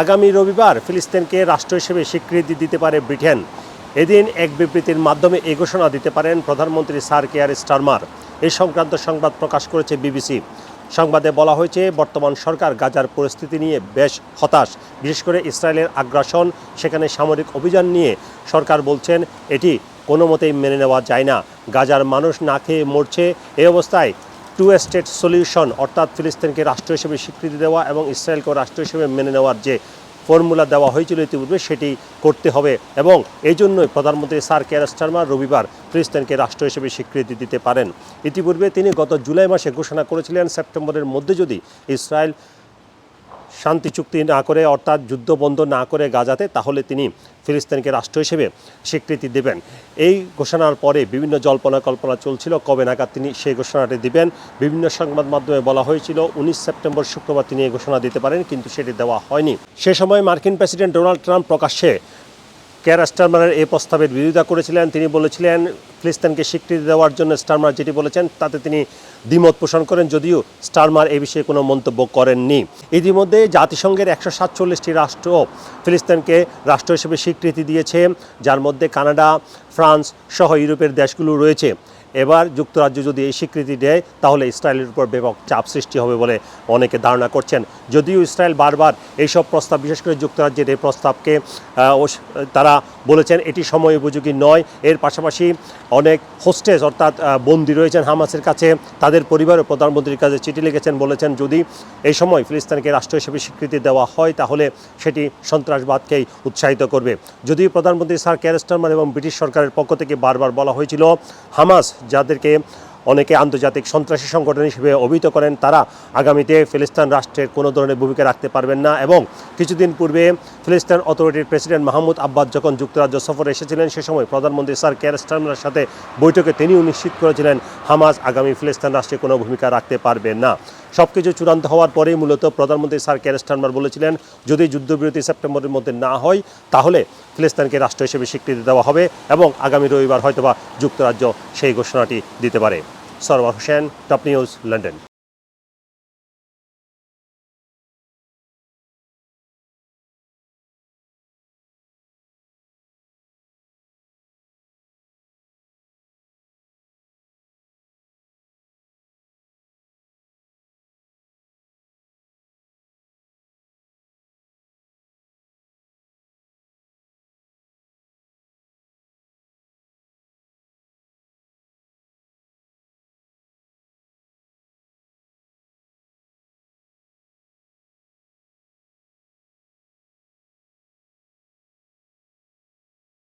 আগামী রবিবার ফিলিস্তিনকে রাষ্ট্র হিসেবে স্বীকৃতি দিতে পারে ব্রিটেন। এদিন এক বিবৃতির মাধ্যমে এই ঘোষণা দিতে পারেন প্রধানমন্ত্রী স্যার কেয়ার স্টারমার। এই সংক্রান্ত সংবাদ প্রকাশ করেছে বিবিসি। সংবাদে বলা হয়েছে, বর্তমান সরকার গাজার পরিস্থিতি নিয়ে বেশ হতাশ। বিশেষ করে ইসরায়েলের আগ্রাসন, সেখানে সামরিক অভিযান নিয়ে সরকার বলছেন, এটি কোনো মতেই মেনে নেওয়া যায় না। গাজার মানুষ না খেয়ে মরছে। এই অবস্থায় টু স্টেট সলিউশন, অর্থাৎ ফিলিস্তিনকে রাষ্ট্র হিসেবে স্বীকৃতি দেওয়া এবং ইসরায়েলকে রাষ্ট্র হিসেবে মেনে নেওয়ার যে ফর্মুলা দেওয়া হয়েছিল ইতিপূর্বে, সেটি করতে হবে এবং এই জন্যই প্রধানমন্ত্রী স্যার কেয়ার স্টারমার রবিবার ফিলিস্তিনকে রাষ্ট্র হিসেবে স্বীকৃতি দিতে পারেন। ইতিপূর্বে তিনি গত জুলাই মাসে ঘোষণা করেছিলেন, সেপ্টেম্বরের মধ্যে যদি ইসরায়েল শান্তি চুক্তি না করে, অর্থাৎ যুদ্ধ বন্ধ না করে গাজাতে, তাহলে তিনি ফিলিস্তিনকে রাষ্ট্র হিসেবে স্বীকৃতি দেবেন। এই ঘোষণার পরে বিভিন্ন জল্পনা কল্পনা চলছিল, কবে নাগাদ তিনি সেই ঘোষণাটি দিবেন। বিভিন্ন সংবাদ মাধ্যমে বলা হয়েছিল, উনিশ সেপ্টেম্বর শুক্রবার তিনি এই ঘোষণা দিতে পারেন, কিন্তু সেটি দেওয়া হয়নি। সে সময় মার্কিন প্রেসিডেন্ট ডোনাল্ড ট্রাম্প প্রকাশ্যে কেয়ার স্টারমারের এই প্রস্তাবের বিরোধিতা করেছিলেন, তিনি বলেছিলেন ফিলিস্তিনকে স্বীকৃতি দেওয়ার জন্য স্টারমার যেটি বলেছেন, তাতে তিনি দ্বিমত পোষণ করেন, যদিও স্টারমার এ বিষয়ে কোনো মন্তব্য করেননি। ইতিমধ্যে জাতিসংঘের একশো সাতচল্লিশটি রাষ্ট্র ফিলিস্তিনকে রাষ্ট্র হিসেবে স্বীকৃতি দিয়েছে, যার মধ্যে কানাডা, ফ্রান্স সহ ইউরোপের দেশগুলো রয়েছে। এবার যুক্তরাজ্য যদি এই স্বীকৃতি দেয়, তাহলে ইসরায়েলের উপর ব্যাপক চাপ সৃষ্টি হবে বলে অনেকে ধারণা করছেন। যদিও ইসরায়েল বারবার এইসব প্রস্তাব, বিশেষ করে যুক্তরাজ্যের এই প্রস্তাবকে তারা বলেছেন এটি সময় উপযোগী নয়। এর পাশাপাশি অনেক হোস্টেস অর্থাৎ বন্দী রয়েছেন হামাসের কাছে। তাদের পরিবারও প্রধানমন্ত্রীর কাছে চিঠি লিখেছেন, বলেছেন যদি এই সময় ফিলিস্তিনকে রাষ্ট্র হিসেবে স্বীকৃতি দেওয়া হয়, তাহলে সেটি সন্ত্রাসবাদকেই উৎসাহিত করবে। যদিও প্রধানমন্ত্রী স্যার ক্যারেস্টারমান এবং ব্রিটিশ সরকারের পক্ষ থেকে বারবার বলা হয়েছিল, হামাস যাদেরকে অনেকে আন্তর্জাতিক সন্ত্রাসী সংগঠন হিসেবে অভিহিত করেন, তারা আগামীতে ফিলিস্তান রাষ্ট্রের কোনো ধরনের ভূমিকা রাখতে পারবেন না এবং কিছুদিন পূর্বে ফিলিস্তান অথরিটির প্রেসিডেন্ট মাহমুদ আব্বাস যখন যুক্তরাজ্য সফরে এসেছিলেন, সে সময় প্রধানমন্ত্রী স্যার কেয়ার স্টার্মার সাথে বৈঠকে তিনিও নিশ্চিত করেছিলেন হামাজ আগামী ফিলিস্তান রাষ্ট্রে কোনো ভূমিকা রাখতে পারবে না। সব কিছু চূড়ান্ত হওয়ার পরেই মূলত প্রধানমন্ত্রী স্যার কেয়ার টার্মার বলেছিলেন, যদি যুদ্ধবিরতি সেপ্টেম্বরের মধ্যে না হয়, তাহলে ফিলিস্তিনকে রাষ্ট্র হিসেবে স্বীকৃতি দেওয়া হবে এবং আগামী রবিবার হয়তোবা যুক্তরাজ্য সেই ঘোষণাটি দিতে পারে। Sarwar Hossain, top news, London.